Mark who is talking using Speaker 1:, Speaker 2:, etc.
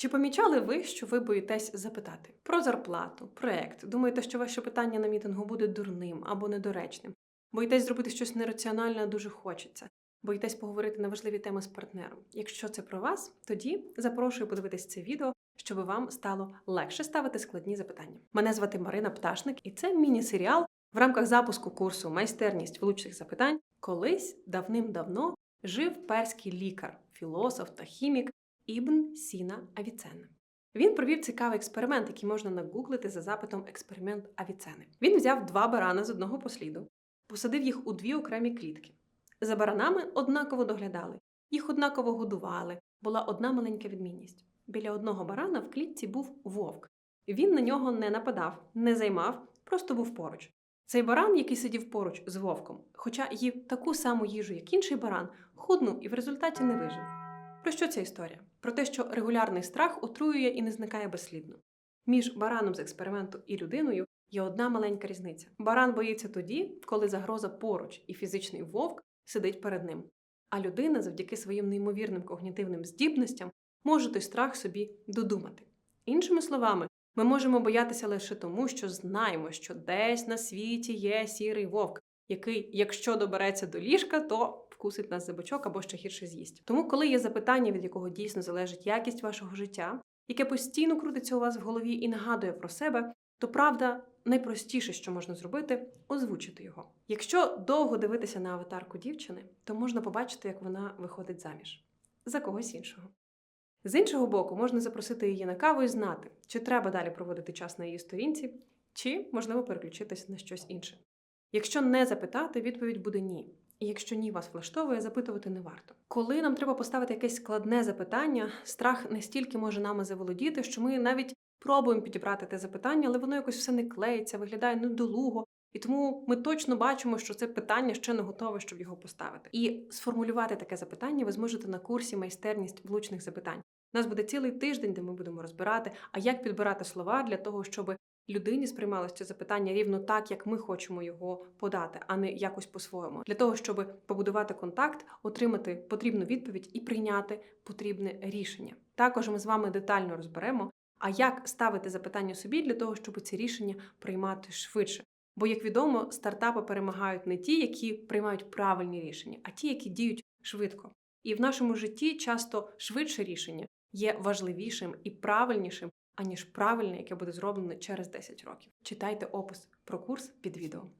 Speaker 1: Чи помічали ви, що ви боїтесь запитати про зарплату, проект? Думаєте, що ваше питання на мітингу буде дурним або недоречним? Боїтесь зробити щось нераціональне, дуже хочеться. Боїтесь поговорити на важливі теми з партнером. Якщо це про вас, тоді запрошую подивитись це відео, щоб вам стало легше ставити складні запитання. Мене звати Марина Пташник, і це міні-серіал в рамках запуску курсу Майстерність влучних запитань. Колись давним-давно жив перський лікар, філософ та хімік Ібн Сіна Авіценна. Він провів цікавий експеримент, який можна нагуглити за запитом експеримент Авіцени. Він взяв два барани з одного посліду, посадив їх у дві окремі клітки. За баранами однаково доглядали, їх однаково годували. Була одна маленька відмінність. Біля одного барана в клітці був вовк. Він на нього не нападав, не займав, просто був поруч. Цей баран, який сидів поруч з вовком, хоча їв таку саму їжу, як інший баран, худнув і в результаті не вижив. Про що ця історія? Про те, що регулярний страх отруює і не зникає безслідно. Між бараном з експерименту і людиною є одна маленька різниця. Баран боїться тоді, коли загроза поруч і фізичний вовк сидить перед ним. А людина, завдяки своїм неймовірним когнітивним здібностям, може той страх собі додумати. Іншими словами, ми можемо боятися лише тому, що знаємо, що десь на світі є сірий вовк, який, якщо добереться до ліжка, то вкусить нас за бочок або ще гірше з'їсть. Тому, коли є запитання, від якого дійсно залежить якість вашого життя, яке постійно крутиться у вас в голові і нагадує про себе, то правда найпростіше, що можна зробити, озвучити його. Якщо довго дивитися на аватарку дівчини, то можна побачити, як вона виходить заміж за когось іншого. З іншого боку, можна запросити її на каву і знати, чи треба далі проводити час на її сторінці, чи можливо переключитись на щось інше. Якщо не запитати, відповідь буде ні. І якщо ні вас влаштовує, запитувати не варто. Коли нам треба поставити якесь складне запитання, страх настільки може нами заволодіти, що ми навіть пробуємо підібрати те запитання, але воно якось все не клеїться, виглядає недолуго. І тому ми точно бачимо, що це питання ще не готове, щоб його поставити. І сформулювати таке запитання ви зможете на курсі майстерність влучних запитань. У нас буде цілий тиждень, де ми будемо розбирати, а як підбирати слова для того, щоб людині сприймалося це запитання рівно так, як ми хочемо його подати, а не якось по-своєму. Для того, щоб побудувати контакт, отримати потрібну відповідь і прийняти потрібне рішення. Також ми з вами детально розберемо, а як ставити запитання собі для того, щоб ці рішення приймати швидше. Бо, як відомо, стартапи перемагають не ті, які приймають правильні рішення, а ті, які діють швидко. І в нашому житті часто швидше рішення є важливішим і правильнішим, аніж правильне, яке буде зроблено через 10 років. Читайте опис про курс під відео.